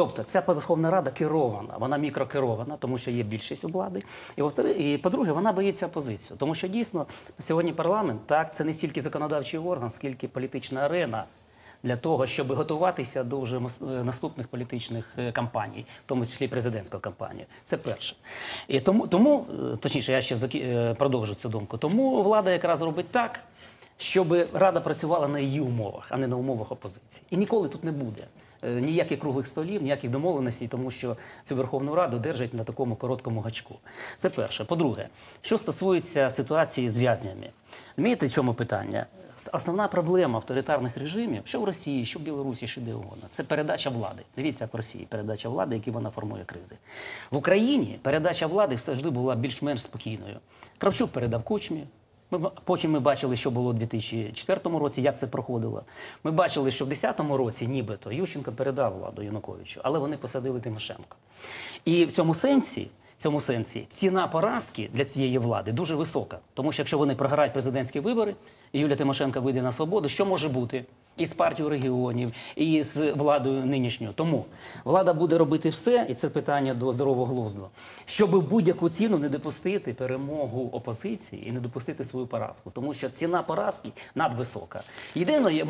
Тобто ця Верховна Рада керована, вона мікрокерована, тому що є більшість у влади. І, по-друге, вона боїться опозицію. Тому що дійсно сьогодні парламент так це не стільки законодавчий орган, скільки політична арена. Для того, щоб готуватися до вже е, наступних політичних е, кампаній, в тому числі і президентська кампанія. Це перше. І тому, тому е, точніше, я ще продовжу цю думку. Тому влада якраз робить так, щоб рада працювала на її умовах, а не на умовах опозиції. І ніколи тут не буде. е, Ніяких круглих столів, ніяких домовленостей, тому що цю Верховну Раду держать на такому короткому гачку. Це перше. По-друге, що стосується ситуації з в'язнями, розумієте, в чому питання? Основна проблема авторитарних режимів, що в Росії, що в Білорусі, що де угодно, це передача влади. Дивіться, як в Росії передача влади, які вона формує кризи. В Україні передача влади завжди була більш-менш спокійною. Кравчук передав Кучмі. Ми потім ми бачили, що було у 2004 році, як це проходило. Ми бачили, що в 2010 році, нібито Ющенко передав владу Януковичу, але вони посадили Тимошенко. І в цьому сенсі. В цьому сенсі ціна поразки для цієї влади дуже висока. Тому що якщо вони програють президентські вибори, і Юлія Тимошенко вийде на свободу, що може бути? І з партією регіонів, і з владою нинішньою. Тому влада буде робити все, і це питання до здорового глузду, щоб будь-яку ціну не допустити перемогу опозиції і не допустити свою поразку. Тому що ціна поразки надвисока. Єдине, є-